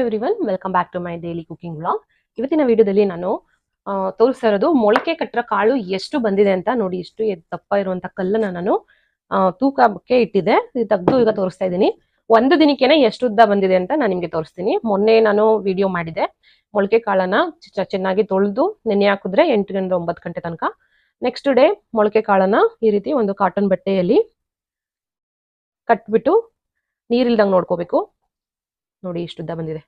Everyone welcome back to my daily cooking vlog ಇವತ್ತಿನ ವಿಡಿಯೋದಲ್ಲಿ ನಾನು ತೋರಿಸ್ತಾ ಇರೋದು ಮೊಳಕೆ ಕಟ್ಟರ ಕಾಳು ಎಷ್ಟು ಬಂದಿದೆ ಅಂತ ನೋಡಿ, ಎಷ್ಟು ದಪ್ಪ ಇರುವಂತ ಕಲ್ಲನ್ನ ನಾನು ತೂಕಕ್ಕೆ ಇಟ್ಟಿದ್ದೆ. ಇದು ತೆಗೆದು ಈಗ ತೋರಿಸ್ತಾ ಇದ್ದೀನಿ. ಒಂದು ದಿನಕ್ಕೆನೆ ಎಷ್ಟು ಉದ್ದ ಬಂದಿದೆ ಅಂತ ನಾನು ನಿಮಗೆ ತೋರಿಸ್ತೀನಿ. ಮೊನ್ನೆ ನಾನು ವಿಡಿಯೋ ಮಾಡಿದೆ. ಮೊಳಕೆ ಕಾಳನ್ನ ಚೆನ್ನಾಗಿ ತೊಳೆದು ನೆನೆ ಹಾಕಿದ್ರೆ ಎಂಟರಿಂದ ಒಂಬತ್ತು ಗಂಟೆ ತನಕ. ನೆಕ್ಸ್ಟ್ ಡೇ ಮೊಳಕೆ ಕಾಳನ್ನ ಈ ರೀತಿ ಒಂದು ಕಾಟನ್ ಬಟ್ಟೆಯಲ್ಲಿ ಕಟ್ಬಿಟ್ಟು ನೀರಿಲ್ದಂಗೆ ನೋಡ್ಕೋಬೇಕು. ನೋಡಿ ಇಷ್ಟು ಉದ್ದ ಬಂದಿದೆ.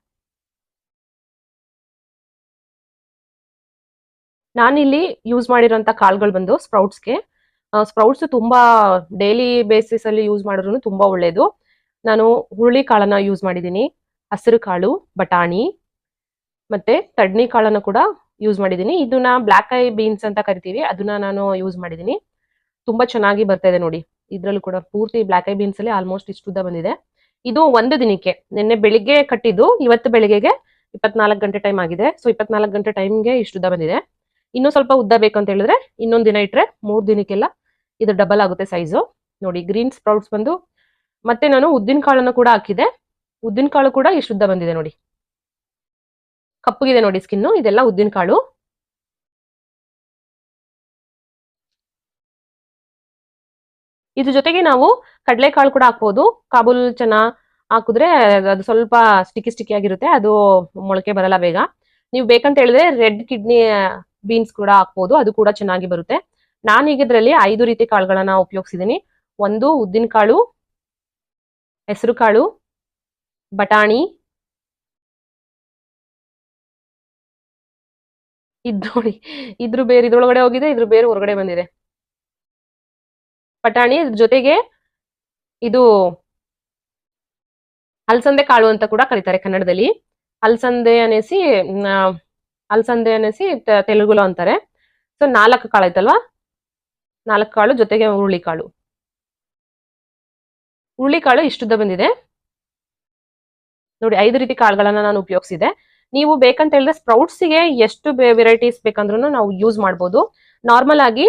ನಾನಿಲ್ಲಿ ಯೂಸ್ ಮಾಡಿರೋಂಥ ಕಾಳುಗಳು ಬಂದು ಸ್ಪ್ರೌಟ್ಸ್ಗೆ ಸ್ಪ್ರೌಟ್ಸ್ ತುಂಬಾ ಡೈಲಿ ಬೇಸಿಸ್ ಅಲ್ಲಿ ಯೂಸ್ ಮಾಡಿದ್ರು ತುಂಬಾ ಒಳ್ಳೇದು. ನಾನು ಹುರುಳಿ ಕಾಳನ್ನ ಯೂಸ್ ಮಾಡಿದ್ದೀನಿ, ಹಸಿರು ಕಾಳು, ಬಟಾಣಿ, ಮತ್ತೆ ತಡ್ನಿ ಕಾಳನ್ನು ಕೂಡ ಯೂಸ್ ಮಾಡಿದ್ದೀನಿ. ಇದನ್ನ ಬ್ಲ್ಯಾಕ್ ಐ ಬೀನ್ಸ್ ಅಂತ ಕರಿತೀವಿ, ಅದನ್ನ ನಾನು ಯೂಸ್ ಮಾಡಿದ್ದೀನಿ. ತುಂಬಾ ಚೆನ್ನಾಗಿ ಬರ್ತಾ ಇದೆ ನೋಡಿ. ಇದ್ರಲ್ಲೂ ಕೂಡ ಪೂರ್ತಿ ಬ್ಲ್ಯಾಕ್ ಐ ಬೀನ್ಸ್ ಅಲ್ಲಿ ಆಲ್ಮೋಸ್ಟ್ ಇಷ್ಟುದ್ದ ಬಂದಿದೆ. ಇದು ಒಂದು ದಿನಕ್ಕೆ. ನಿನ್ನೆ ಬೆಳಿಗ್ಗೆ ಕಟ್ಟಿದ್ದು, ಇವತ್ತು ಬೆಳಿಗ್ಗೆಗೆ ಇಪ್ಪತ್ನಾಲ್ಕು ಗಂಟೆ ಟೈಮ್ ಆಗಿದೆ. ಸೊ ಇಪ್ಪತ್ನಾಲ್ಕು ಗಂಟೆ ಟೈಮ್ಗೆ ಇಷ್ಟು ಉದ್ದ ಬಂದಿದೆ. ಇನ್ನೂ ಸ್ವಲ್ಪ ಉದ್ದ ಬೇಕು ಅಂತ ಹೇಳಿದ್ರೆ, ಇನ್ನೊಂದು ದಿನ ಇಟ್ರೆ ಮೂರು ದಿನಕ್ಕೆಲ್ಲ ಇದು ಡಬಲ್ ಆಗುತ್ತೆ ಸೈಜು ನೋಡಿ ಗ್ರೀನ್ ಸ್ಪ್ರೌಟ್ಸ್ ಬಂದು, ಮತ್ತೆ ನಾನು ಉದ್ದಿನ ಕಾಳನ್ನು ಕೂಡ ಹಾಕಿದೆ. ಉದ್ದಿನ ಕಾಳು ಕೂಡ ಇಷ್ಟು ಉದ್ದ ಬಂದಿದೆ ನೋಡಿ. ಕಪ್ಪಗಿದೆ ನೋಡಿ ಸ್ಕಿನ್ನು ಇದೆಲ್ಲ ಉದ್ದಿನ ಕಾಳು. ಇದ್ರ ಜೊತೆಗೆ ನಾವು ಕಡಲೆಕಾಳು ಕೂಡ ಹಾಕ್ಬೋದು. ಕಾಬೂಲ್ ಚೆನ್ನ ಹಾಕಿದ್ರೆ ಅದು ಸ್ವಲ್ಪ ಸ್ಟಿಕ್ಕಿ ಸ್ಟಿಕ್ಕಿ ಆಗಿರುತ್ತೆ. ಅದು ಮೊಳಕೆ ಬರಲ್ಲ ಬೇಗ. ನೀವು ಬೇಕಂತ ಹೇಳಿದ್ರೆ ರೆಡ್ ಕಿಡ್ನಿ ಬೀನ್ಸ್ ಕೂಡ ಹಾಕ್ಬೋದು. ಅದು ಕೂಡ ಚೆನ್ನಾಗಿ ಬರುತ್ತೆ. ನಾನು ಈಗ ಇದರಲ್ಲಿ ಐದು ರೀತಿ ಕಾಳುಗಳನ್ನ ಉಪಯೋಗಿಸಿದ್ದೀನಿ ಒಂದು ಉದ್ದಿನ ಕಾಳು, ಹೆಸರು ಕಾಳು, ಬಟಾಣಿ ಇದ್ ನೋಡಿ ಇದ್ರ ಬೇರೆ, ಇದ್ರೊಳಗಡೆ ಹೋಗಿದೆ, ಇದ್ರ ಬೇರೆ ಹೊರಗಡೆ ಬಂದಿದೆ. ಬಟಾಣಿ ಜೊತೆಗೆ ಇದು ಅಲ್ಸಂದೆ ಕಾಳು ಅಂತ ಕೂಡ ಕರೀತಾರೆ ಕನ್ನಡದಲ್ಲಿ. ಅಲ್ಸಂದೆ ಅನಿಸಿ ಅಲ್ಸಂದೆ ಅನಿಸಿ ಅನೇಸಿ ತೆ- ಅಂತಾರೆ. ಸೊ ನಾಲ್ಕು ಕಾಳು ಐತಲ್ವಾ? ನಾಲ್ಕು ಕಾಳು ಜೊತೆಗೆ ಹುರುಳಿ ಕಾಳು. ಹುರುಳಿ ಕಾಳು ಇಷ್ಟುದ್ದ ಬಂದಿದೆ. ನೋಡಿ, ಐದು ರೀತಿ ಕಾಳುಗಳನ್ನ ನಾನು ಉಪಯೋಗಿಸಿದೆ ನೀವು ಬೇಕಂತ ಹೇಳಿದ್ರೆ ಸ್ಪ್ರೌಟ್ಸ್ಗೆ ಎಷ್ಟು ವೆರೈಟೀಸ್ ಬೇಕಂದ್ರೂ ನಾವು ಯೂಸ್ ಮಾಡ್ಬೋದು. ನಾರ್ಮಲ್ ಆಗಿ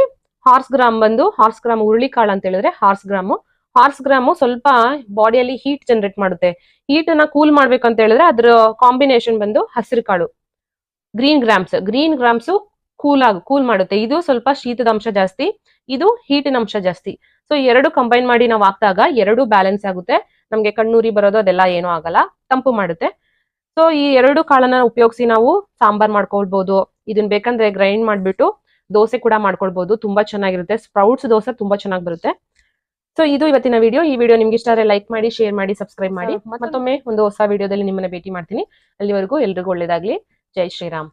ಹಾರ್ಸ್ ಗ್ರಾಮ್ ಬಂದು ಹಾರ್ಸ್ ಗ್ರಾಮ್ ಹುರುಳಿ ಕಾಳು ಅಂತ ಹೇಳಿದ್ರೆ ಹಾರ್ಸ್ ಗ್ರಾಮು. ಹಾರ್ಸ್ ಗ್ರಾಮು ಸ್ವಲ್ಪ ಬಾಡಿಯಲ್ಲಿ ಹೀಟ್ ಜನರೇಟ್ ಮಾಡುತ್ತೆ. ಹೀಟ್ ಅನ್ನ ಕೂಲ್ ಮಾಡ್ಬೇಕಂತ ಹೇಳಿದ್ರೆ ಅದ್ರ ಕಾಂಬಿನೇಷನ್ ಬಂದು ಹಸಿರು ಕಾಳು green grams green grams cool ಆಗ ಕೂಲ್ ಮಾಡುತ್ತೆ. ಇದು ಸ್ವಲ್ಪ ಶೀತದ ಅಂಶ ಜಾಸ್ತಿ, ಇದು ಹೀಟಿನ ಅಂಶ ಜಾಸ್ತಿ. ಸೊ ಎರಡು ಕಂಬೈನ್ ಮಾಡಿ ನಾವು ಹಾಕ್ದಾಗ ಎರಡು ಬ್ಯಾಲೆನ್ಸ್ ಆಗುತ್ತೆ. ನಮ್ಗೆ ಕಣ್ಣೂರಿ ಬರೋದು ಅದೆಲ್ಲ ಏನೂ ಆಗಲ್ಲ, ತಂಪು ಮಾಡುತ್ತೆ. ಸೊ ಈ ಎರಡು ಕಾಳನ್ನ ಉಪಯೋಗಿಸಿ ನಾವು ಸಾಂಬಾರ್ ಮಾಡ್ಕೊಳ್ಬಹುದು ಇದನ್ನ ಬೇಕಂದ್ರೆ ಗ್ರೈಂಡ್ ಮಾಡ್ಬಿಟ್ಟು ದೋಸೆ ಕೂಡ ಮಾಡ್ಕೊಳ್ಬಹುದು ತುಂಬಾ ಚೆನ್ನಾಗಿರುತ್ತೆ. ಸ್ಪ್ರೌಟ್ಸ್ ದೋಸೆ ತುಂಬಾ ಚೆನ್ನಾಗಿ ಬರುತ್ತೆ. ಸೊ ಇದು ಇವತ್ತಿನ ವಿಡಿಯೋ ಈ ವಿಡಿಯೋ ನಿಮ್ಗೆ ಇಷ್ಟ ಲೈಕ್ ಮಾಡಿ ಶೇರ್ ಮಾಡಿ ಸಬ್ಸ್ಕ್ರೈಬ್ ಮಾಡಿ. ಮತ್ತೊಮ್ಮೆ ಒಂದು ಹೊಸ ವಿಡಿಯೋದಲ್ಲಿ ನಿಮ್ಮನ್ನ ಭೇಟಿ ಮಾಡ್ತೀನಿ. ಅಲ್ಲಿವರೆಗೂ ಎಲ್ರಿಗೂ ಒಳ್ಳೇದಾಗ್ಲಿ. ಜೈ Shri Ram.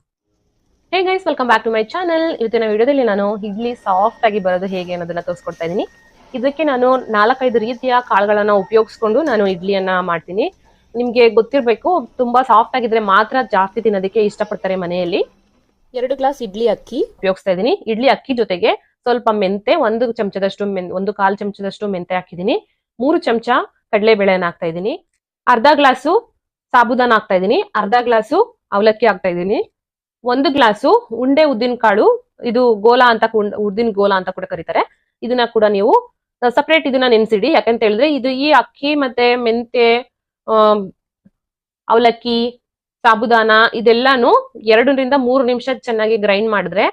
Hey guys welcome back to my channel ಇವತ್ತಿನ ವಿಡಿಯೋದಲ್ಲಿ ನಾನು ಇಡ್ಲಿ ಸಾಫ್ಟ್ ಆಗಿ ಬರೋದು ಹೇಗೆ ಅನ್ನೋದನ್ನ ತೋರಿಸ್ಕೊಡ್ತಾ ಇದ್ದೀನಿ. ಇದಕ್ಕೆ ನಾನು ನಾಲ್ಕೈದು ರೀತಿಯ ಕಾಳುಗಳನ್ನ ಉಪಯೋಗಿಸ್ಕೊಂಡು ನಾನು ಇಡ್ಲಿಯನ್ನ ಮಾಡ್ತೀನಿ. ನಿಮ್ಗೆ ಗೊತ್ತಿರ್ಬೇಕು ತುಂಬಾ ಸಾಫ್ಟ್ ಆಗಿದ್ರೆ ಮಾತ್ರ ಜಾಸ್ತಿ ತಿನ್ನೋದಕ್ಕೆ ಇಷ್ಟಪಡ್ತಾರೆ ಮನೆಯಲ್ಲಿ. ಎರಡು ಗ್ಲಾಸ್ ಇಡ್ಲಿ ಅಕ್ಕಿ. ಉಪಯೋಗಿಸ್ತಾ ಇದ್ದೀನಿ. ಇಡ್ಲಿ ಅಕ್ಕಿ ಜೊತೆಗೆ ಸ್ವಲ್ಪ ಮೆಂತೆ, ಒಂದು ಚಮಚದಷ್ಟು ಒಂದು ಕಾಲು ಚಮಚದಷ್ಟು ಮೆಂತೆ ಹಾಕಿದ್ದೀನಿ. ಮೂರು ಚಮಚ ಕಡಲೆಬೇಳೆನ ಹಾಕ್ತಾ ಇದ್ದೀನಿ. ಅರ್ಧ ಗ್ಲಾಸು ಸಾಬುದಾನ ಹಾಕ್ತಾ ಇದ್ದೀನಿ. ಅರ್ಧ ಗ್ಲಾಸು ಅವಲಕ್ಕಿ ಹಾಕ್ತಾ ಇದ್ದೀನಿ. ಒಂದು ಗ್ಲಾಸು ಉಂಡೆ ಉದ್ದಿನ ಕಾಳು, ಇದು ಗೋಲಾ ಅಂತ ಉದ್ದಿನ ಗೋಲಾ ಅಂತ ಕೂಡ ಕರೀತಾರೆ. ಇದನ್ನ ಕೂಡ ನೀವು ಸಪ್ರೇಟ್ ಇದನ್ನ ನೆನ್ಸಿಡಿ. ಯಾಕಂತ ಹೇಳಿದ್ರೆ ಇದು ಈ ಅಕ್ಕಿ ಮತ್ತೆ ಮೆಂತೆ ಅವಲಕ್ಕಿ ಸಾಬುದಾನ ಇದೆಲ್ಲಾನು ಎರಡರಿಂದ ಮೂರು ನಿಮಿಷ ಚೆನ್ನಾಗಿ ಗ್ರೈಂಡ್ ಮಾಡಿದ್ರೆ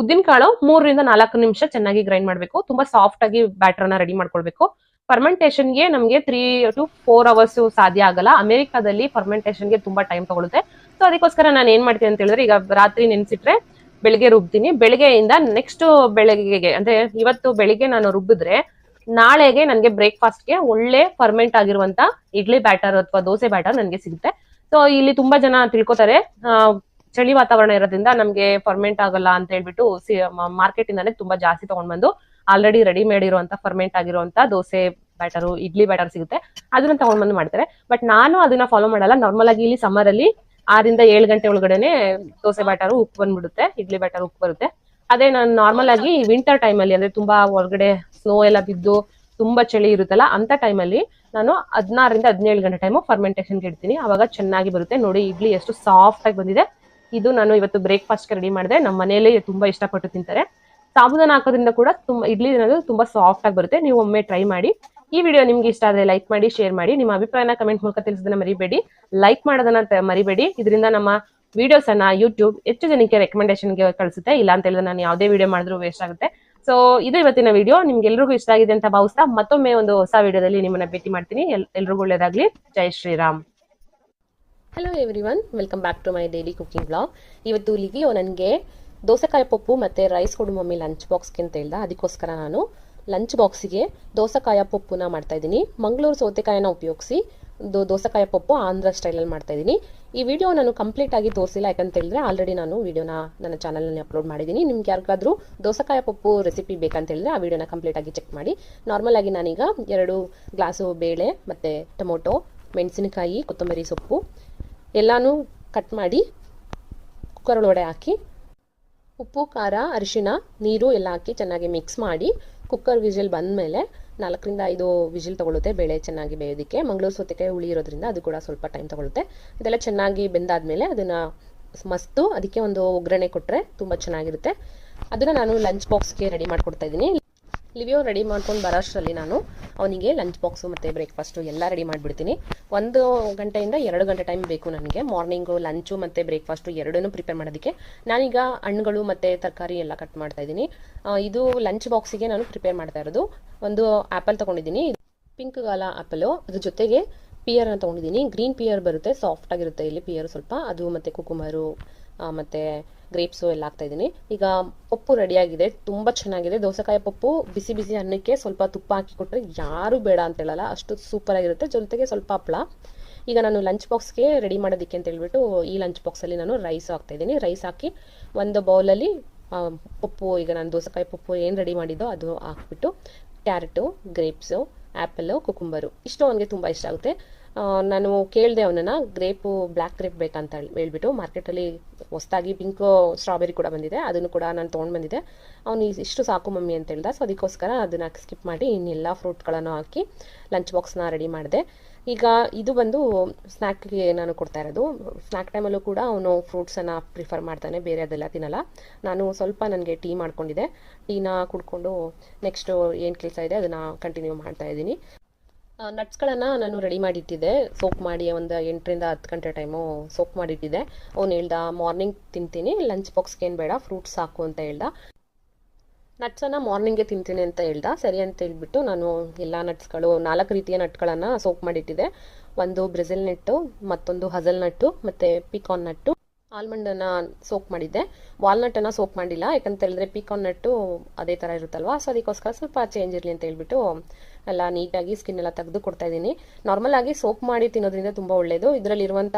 ಉದ್ದಿನ ಕಾಳು ಮೂರರಿಂದ ನಾಲ್ಕು ನಿಮಿಷ ಚೆನ್ನಾಗಿ ಗ್ರೈಂಡ್ ಮಾಡಬೇಕು. ತುಂಬಾ ಸಾಫ್ಟ್ ಆಗಿ ಬ್ಯಾಟರ್ನ ರೆಡಿ ಮಾಡ್ಕೊಳ್ಬೇಕು. ಫರ್ಮೆಂಟೇಷನ್ಗೆ ನಮಗೆ ತ್ರೀ ಟು ಫೋರ್ ಅವರ್ಸ್ ಸಾಧ್ಯ ಆಗಲ್ಲ. ಅಮೆರಿಕಾದಲ್ಲಿ ಫರ್ಮೆಂಟೇಷನ್ಗೆ ತುಂಬಾ ಟೈಮ್ ತಗೊಳುತ್ತೆ. ಸೊ ಅದಕ್ಕೋಸ್ಕರ ನಾನು ಏನ್ ಮಾಡ್ತೀನಿ ಅಂತ ಹೇಳಿದ್ರೆ, ಈಗ ರಾತ್ರಿ ನೆನೆಸಿಟ್ರೆ ಬೆಳಿಗ್ಗೆ ರುಬ್ತೀನಿ. ಬೆಳಿಗ್ಗೆಯಿಂದ ನೆಕ್ಸ್ಟ್ ಬೆಳಗ್ಗೆಗೆ, ಅಂದ್ರೆ ಇವತ್ತು ಬೆಳಿಗ್ಗೆ ನಾನು ರುಬ್ಬಿದ್ರೆ ನಾಳೆಗೆ ನನಗೆ ಬ್ರೇಕ್ಫಾಸ್ಟ್ಗೆ ಒಳ್ಳೆ ಫರ್ಮೆಂಟ್ ಆಗಿರುವಂತ ಇಡ್ಲಿ ಬ್ಯಾಟರ್ ಅಥವಾ ದೋಸೆ ಬ್ಯಾಟರ್ ನನಗೆ ಸಿಗುತ್ತೆ. ಸೊ ಇಲ್ಲಿ ತುಂಬಾ ಜನ ತಿಳ್ಕೊತಾರೆ. ಚಳಿ ವಾತಾವರಣ ಇರೋದ್ರಿಂದ ನಮ್ಗೆ ಫರ್ಮೆಂಟ್ ಆಗಲ್ಲ ಅಂತ ಹೇಳ್ಬಿಟ್ಟು ಮಾರ್ಕೆಟ್ ಇಂದಾನೆ ತುಂಬಾ ಜಾಸ್ತಿ ತಗೊಂಡ್ ಬಂದು ಆಲ್ರೆಡಿ ರೆಡಿಮೇಡ್ ಇರುವಂತ ಫರ್ಮೆಂಟ್ ಆಗಿರುವಂತ ದೋಸೆ ಬ್ಯಾಟರು ಇಡ್ಲಿ ಬ್ಯಾಟರ್ ಸಿಗುತ್ತೆ. ಅದನ್ನ ತಗೊಂಡ್ ಬಂದು ಮಾಡ್ತಾರೆ. ಬಟ್ ನಾನು ಅದನ್ನ ಫಾಲೋ ಮಾಡಲ್ಲ. ನಾರ್ಮಲ್ ಆಗಿ ಇಲ್ಲಿ ಸಮ್ಮರ್ ಅಲ್ಲಿ ಆರಿಂದ ಏಳು ಗಂಟೆ ಒಳಗಡೆನೆ ದೋಸೆ ಬ್ಯಾಟರು ಉಪ್ಪು ಬಂದ್ಬಿಡುತ್ತೆ. ಇಡ್ಲಿ ಬ್ಯಾಟರ್ ಉಪ್ಪು ಬರುತ್ತೆ. ಅದೇ ನಾನು ನಾರ್ಮಲ್ ಆಗಿ ವಿಂಟರ್ ಟೈಮಲ್ಲಿ ಅಂದ್ರೆ ತುಂಬಾ ಹೊರಗಡೆ ಸ್ನೋ ಎಲ್ಲ ಬಿದ್ದು ತುಂಬಾ ಚಳಿ ಇರುತ್ತಲ್ಲ ಅಂತ ಟೈಮಲ್ಲಿ ನಾನು ಹದಿನಾರರಿಂದ ಹದಿನೇಳು ಗಂಟೆ ಟೈಮು ಫರ್ಮೆಂಟೇಷನ್ಗೆ ಇಡ್ತೀನಿ. ಅವಾಗ ಚೆನ್ನಾಗಿ ಬರುತ್ತೆ. ನೋಡಿ, ಇಡ್ಲಿ ಎಷ್ಟು ಸಾಫ್ಟ್ ಆಗಿ ಬಂದಿದೆ. ಇದು ನಾನು ಇವತ್ತು ಬ್ರೇಕ್ಫಾಸ್ಟ್ಗೆ ರೆಡಿ ಮಾಡಿದೆ. ನಮ್ಮ ಮನೆಯಲ್ಲಿ ತುಂಬಾ ಇಷ್ಟಪಟ್ಟು ತಿಂತಾರೆ. ಸಾಬುದಾನ ಹಾಕೋದ್ರಿಂದ ಕೂಡ ತುಂಬಾ, ಇಡ್ಲಿ ಅನ್ನೋದು ತುಂಬಾ ಸಾಫ್ಟ್ ಆಗಿ ಬರುತ್ತೆ. ನೀವು ಒಮ್ಮೆ ಟ್ರೈ ಮಾಡಿ. ಈ ವಿಡಿಯೋ ನಿಮ್ಗೆ ಇಷ್ಟ ಆದ್ರೆ ಲೈಕ್ ಮಾಡಿ ಶೇರ್ ಮಾಡಿ. ನಿಮ್ಮ ಅಭಿಪ್ರಾಯನ ಕಮೆಂಟ್ ಮೂಲಕ ತಿಳಿಸೋದನ್ನ ಮರಿಬೇಡಿ. ಲೈಕ್ ಮಾಡೋದನ್ನ ಮರಿಬೇಡಿ. ಇದರಿಂದ ನಮ್ಮ ವಿಡಿಯೋಸ್ ಅನ್ನ ಯೂಟ್ಯೂಬ್ ಹೆಚ್ಚು ಜನಕ್ಕೆ ರೆಕಮೆಂಡೇಶನ್ಗೆ ಕಳಿಸುತ್ತೆ. ಇಲ್ಲ ಅಂತ ಹೇಳಿದ್ರೆ ನಾನು ಯಾವುದೇ ವಿಡಿಯೋ ಮಾಡಿದ್ರು ವೇಸ್ಟ್ ಆಗುತ್ತೆ. ಸೊ ಇದು ಇವತ್ತಿನ ವಿಡಿಯೋ ನಿಮ್ಗೆ ಎಲ್ರಿಗೂ ಇಷ್ಟ ಆಗಿದೆ ಅಂತ ಭಾವಿಸ್ತಾ ಮತ್ತೊಮ್ಮೆ ಒಂದು ಹೊಸ ವಿಡಿಯೋದಲ್ಲಿ ನಿಮ್ಮನ್ನ ಭೇಟಿ ಮಾಡ್ತೀನಿ. ಎಲ್- ಎಲ್ರಿಗೂ ಒಳ್ಳೇದಾಗ್ಲಿ. ಜೈ Shri Ram. Hello everyone welcome back to my daily cooking blog ಇವತ್ತು ಲಿವಿಯೋ ನನಗೆ ದೋಸೆಕಾಯಿ ಪಪ್ಪು ಮತ್ತು ರೈಸ್ ಕೊಡು ಮಮ್ಮಿ ಲಂಚ್ ಬಾಕ್ಸ್ಗೆ ಅಂತ ಹೇಳ್ದ. ಅದಕ್ಕೋಸ್ಕರ ನಾನು ಲಂಚ್ ಬಾಕ್ಸಿಗೆ ದೋಸೆಕಾಯ ಪಪ್ಪುನ ಮಾಡ್ತಾ ಇದ್ದೀನಿ. ಮಂಗಳೂರು ಸೌತೆಕಾಯಿನ ಉಪಯೋಗಿಸಿ ದೋ ದೋಸೆಕಾಯ ಪಪ್ಪು ಆಂಧ್ರ ಸ್ಟೈಲಲ್ಲಿ ಮಾಡ್ತಾ ಇದ್ದೀನಿ. ಈ ವಿಡಿಯೋ ನಾನು ಕಂಪ್ಲೀಟ್ ಆಗಿ ತೋರಿಸಿಲ್ಲ, ಯಾಕಂತ ಹೇಳಿದ್ರೆ ಆಲ್ರೆಡಿ ನಾನು ವಿಡಿಯೋನ ನನ್ನ ಚಾನಲ್ನಲ್ಲಿ ಅಪ್ಲೋಡ್ ಮಾಡಿದ್ದೀನಿ. ನಿಮ್ಗೆ ಯಾರಿಗಾದರೂ ದೋಸೆಕಾಯ ಪಪ್ಪು ರೆಸಿಪಿ ಬೇಕಂತ ಹೇಳಿದ್ರೆ ಆ ವಿಡಿಯೋನ ಕಂಪ್ಲೀಟ್ ಆಗಿ ಚೆಕ್ ಮಾಡಿ. ನಾರ್ಮಲ್ ಆಗಿ ನಾನೀಗ ಎರಡು ಗ್ಲಾಸು ಬೇಳೆ ಮತ್ತು ಟೊಮೊಟೊ, ಮೆಣಸಿನಕಾಯಿ, ಕೊತ್ತಂಬರಿ ಸೊಪ್ಪು ಎಲ್ಲನೂ ಕಟ್ ಮಾಡಿ ಕುಕ್ಕರ್ ಒಳಗಡೆ ಹಾಕಿ, ಉಪ್ಪು, ಖಾರ, ಅರಿಶಿಣ, ನೀರು ಎಲ್ಲ ಹಾಕಿ ಚೆನ್ನಾಗಿ ಮಿಕ್ಸ್ ಮಾಡಿ ಕುಕ್ಕರ್ ಬಂದ ಬಂದಮೇಲೆ ನಾಲ್ಕರಿಂದ ಐದು ವಿಜಿಲ್ ತಗೊಳುತ್ತೆ ಬೇಳೆ ಚೆನ್ನಾಗಿ ಬೇಯೋದಕ್ಕೆ. ಮಂಗಳೂರು ಸೌತೆಕಾಯಿ ಹುಳಿ ಇರೋದ್ರಿಂದ ಅದು ಕೂಡ ಸ್ವಲ್ಪ ಟೈಮ್ ತಗೊಳುತ್ತೆ ಇದೆಲ್ಲ ಚೆನ್ನಾಗಿ ಬೆಂದಾದ್ಮೇಲೆ ಅದನ್ನು ಮಸ್ತು ಅದಕ್ಕೆ ಒಂದು ಒಗ್ಗರಣೆ ಕೊಟ್ಟರೆ ತುಂಬ ಚೆನ್ನಾಗಿರುತ್ತೆ. ಅದನ್ನು ನಾನು ಲಂಚ್ ಬಾಕ್ಸ್ಗೆ ರೆಡಿ ಮಾಡ್ಕೊಡ್ತಾ ಇದ್ದೀನಿ. ಲಿವಿಯೋ ರೆಡಿ ಮಾಡ್ಕೊಂಡು ಬರೋಷ್ಟರಲ್ಲಿ ನಾನು ಅವನಿಗೆ ಲಂಚ್ ಬಾಕ್ಸು ಮತ್ತು ಬ್ರೇಕ್ಫಾಸ್ಟು ಎಲ್ಲ ರೆಡಿ ಮಾಡಿಬಿಡ್ತೀನಿ. ಒಂದು ಗಂಟೆಯಿಂದ ಎರಡು ಗಂಟೆ ಟೈಮ್ ಬೇಕು ನನಗೆ. ಮಾರ್ನಿಂಗು ಲಂಚು ಮತ್ತು ಬ್ರೇಕ್ಫಾಸ್ಟು ಎರಡನ್ನೂ ಪ್ರಿಪೇರ್ ಮಾಡೋದಕ್ಕೆ. ನಾನೀಗ ಹಣ್ಣುಗಳು ಮತ್ತು ತರಕಾರಿ ಎಲ್ಲ ಕಟ್ ಮಾಡ್ತಾ ಇದ್ದೀನಿ. ಇದು ಲಂಚ್ ಬಾಕ್ಸಿಗೆ ನಾನು ಪ್ರಿಪೇರ್ ಮಾಡ್ತಾ ಇರೋದು. ಒಂದು ಆ್ಯಪಲ್ ತೊಗೊಂಡಿದ್ದೀನಿ. ಪಿಂಕ್ ಗಾಲ ಆ್ಯಪಲು ಅದ್ರ ಜೊತೆಗೆ ಪಿಯರನ್ನು ತೊಗೊಂಡಿದ್ದೀನಿ. ಗ್ರೀನ್ ಪಿಯರ್ ಬರುತ್ತೆ ಸಾಫ್ಟ್ ಆಗಿರುತ್ತೆ ಇಲ್ಲಿ ಪಿಯರ್ ಸ್ವಲ್ಪ. ಅದು ಮತ್ತು ಕುಕುಮರು ಮತ್ತು ಗ್ರೇಪ್ಸು ಎಲ್ಲ ಹಾಕ್ತಾ ಇದ್ದೀನಿ. ಈಗ ಪಪ್ಪು ರೆಡಿಯಾಗಿದೆ ತುಂಬ ಚೆನ್ನಾಗಿದೆ. ದೋಸೆಕಾಯಿ ಪಪ್ಪು ಬಿಸಿ ಬಿಸಿ ಅನ್ನಕ್ಕೆ ಸ್ವಲ್ಪ ತುಪ್ಪ ಹಾಕಿ ಕೊಟ್ಟರೆ ಯಾರು ಬೇಡ ಅಂತ ಹೇಳಲ್ಲ. ಅಷ್ಟು ಸೂಪರ್ ಆಗಿರುತ್ತೆ. ಜೊತೆಗೆ ಸ್ವಲ್ಪ ಹಪ್ಪಳ ಈಗ ನಾನು ಲಂಚ್ ಬಾಕ್ಸ್ಗೆ ರೆಡಿ ಮಾಡೋದಕ್ಕೆ ಅಂತ ಹೇಳ್ಬಿಟ್ಟು ಈ ಲಂಚ್ ಬಾಕ್ಸಲ್ಲಿ ನಾನು ರೈಸ್ ಹಾಕ್ತಾ ಇದ್ದೀನಿ. ರೈಸ್ ಹಾಕಿ ಒಂದು ಬೌಲಲ್ಲಿ ಪಪ್ಪು, ಈಗ ನಾನು ದೋಸೆಕಾಯಿ ಪಪ್ಪು ಏನು ರೆಡಿ ಮಾಡಿದ್ದೋ ಅದು ಹಾಕ್ಬಿಟ್ಟು ಕ್ಯಾರೆಟು ಗ್ರೇಪ್ಸು ಆ್ಯಪಲ್ಲು ಕುಕುಂಬರು ಇಷ್ಟು ಅವನಿಗೆ ತುಂಬ ಇಷ್ಟ ಆಗುತ್ತೆ. ನಾನು ಕೇಳಿದೆ ಅವನನ್ನ, ಗ್ರೇಪು ಬ್ಲ್ಯಾಕ್ ಗ್ರೇಪ್ ಬೇಕಂತ ಹೇಳಿ- ಹೇಳ್ಬಿಟ್ಟು ಮಾರ್ಕೆಟಲ್ಲಿ ಹೊಸದಾಗಿ ಪಿಂಕ್ ಸ್ಟ್ರಾಬೆರಿ ಕೂಡ ಬಂದಿದೆ. ಅದನ್ನು ಕೂಡ ನಾನು ತೊಗೊಂಡು ಬಂದಿದ್ದೆ. ಅವನು ಇಷ್ಟು ಸಾಕು ಮಮ್ಮಿ ಅಂತ ಹೇಳ್ದ. ಸೊ ಅದಕ್ಕೋಸ್ಕರ ಅದನ್ನು ಸ್ಕಿಪ್ ಮಾಡಿ ಇನ್ನೆಲ್ಲ ಫ್ರೂಟ್ಗಳನ್ನು ಹಾಕಿ ಲಂಚ್ ಬಾಕ್ಸ್ನ ರೆಡಿ ಮಾಡಿದೆ. ಈಗ ಇದು ಬಂದು ಸ್ನ್ಯಾಕ್ಗೆ ನಾನು ಕೊಡ್ತಾ ಇರೋದು. ಸ್ನ್ಯಾಕ್ ಟೈಮಲ್ಲೂ ಕೂಡ ಅವನು ಫ್ರೂಟ್ಸನ್ನು ಪ್ರಿಫರ್ ಮಾಡ್ತಾನೆ. ಬೇರೆ ಅದೆಲ್ಲ ತಿನ್ನಲ್ಲ. ನಾನು ಸ್ವಲ್ಪ ನನಗೆ ಟೀ ಮಾಡ್ಕೊಂಡಿದ್ದೆ. ಟೀನ ಕುಡ್ಕೊಂಡು ನೆಕ್ಸ್ಟು ಏನು ಕೆಲಸ ಇದೆ ಅದನ್ನು ಕಂಟಿನ್ಯೂ ಮಾಡ್ತಾ ಇದ್ದೀನಿ. ನಟ್ಸ್ಗಳನ್ನು ನಾನು ರೆಡಿ ಮಾಡಿಟ್ಟಿದ್ದೆ. ಸೋಪ್ ಮಾಡಿ ಒಂದು ಎಂಟರಿಂದ ಹತ್ತು ಗಂಟೆ ಟೈಮು ಸೋಪ್ ಮಾಡಿಟ್ಟಿದ್ದೆ. ಅವ್ನು ಹೇಳ್ದ ಮಾರ್ನಿಂಗ್ ತಿಂತೀನಿ ಲಂಚ್ ಬಾಕ್ಸ್ಗೆ ಏನು ಬೇಡ ಫ್ರೂಟ್ಸ್ ಸಾಕು ಅಂತ ಹೇಳ್ದ. ನಟ್ಸನ್ನು ಮಾರ್ನಿಂಗ್ಗೆ ತಿಂತೀನಿ ಅಂತ ಹೇಳ್ದ. ಸರಿ ಅಂತ ಹೇಳ್ಬಿಟ್ಟು ನಾನು ಎಲ್ಲ ನಟ್ಸ್ಗಳು, ನಾಲ್ಕು ರೀತಿಯ ನಟ್ಗಳನ್ನು ಸೋಪ್ ಮಾಡಿಟ್ಟಿದ್ದೆ. ಒಂದು ಬ್ರೆಜಿಲ್ ನಟ್ಟು, ಮತ್ತೊಂದು ಹಜಲ್ ನಟ್ಟು ಮತ್ತು ಪಿಕಾನ್ ನಟ್ಟು ಆಲ್ಮಂಡನ್ನು ಸೋಕ್ ಮಾಡಿದ್ದೆ. ವಾಲ್ನಟನ್ನು ಸೋಕ್ ಮಾಡಿಲ್ಲ. ಯಾಕಂತ ಹೇಳಿದ್ರೆ ಪಿಕಾನ್ ನಟ್ಟು ಅದೇ ಥರ ಇರುತ್ತಲ್ವಾ? ಸೊ ಅದಕ್ಕೋಸ್ಕರ ಸ್ವಲ್ಪ ಚೇಂಜ್ ಇರಲಿ ಅಂತ ಹೇಳ್ಬಿಟ್ಟು ಎಲ್ಲ ನೀಟಾಗಿ ಸ್ಕಿನ್ ಎಲ್ಲ ತೆಗೆದು ಕೊಡ್ತಾ ಇದ್ದೀನಿ. ನಾರ್ಮಲ್ ಆಗಿ ಸೋಪ್ ಮಾಡಿ ತಿನ್ನೋದ್ರಿಂದ ತುಂಬ ಒಳ್ಳೆಯದು ಇದರಲ್ಲಿರುವಂಥ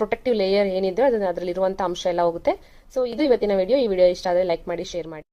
ಪ್ರೊಟೆಕ್ಟಿವ್ ಲೇಯರ್ ಏನಿದೆ ಅದನ್ನು ಅದರಲ್ಲಿರುವಂಥ ಅಂಶ ಎಲ್ಲ ಹೋಗುತ್ತೆ. ಸೊ ಇದು ಇವತ್ತಿನ ವಿಡಿಯೋ ಈ ವಿಡಿಯೋ ಇಷ್ಟ ಆದರೆ ಲೈಕ್ ಮಾಡಿ ಶೇರ್ ಮಾಡಿ.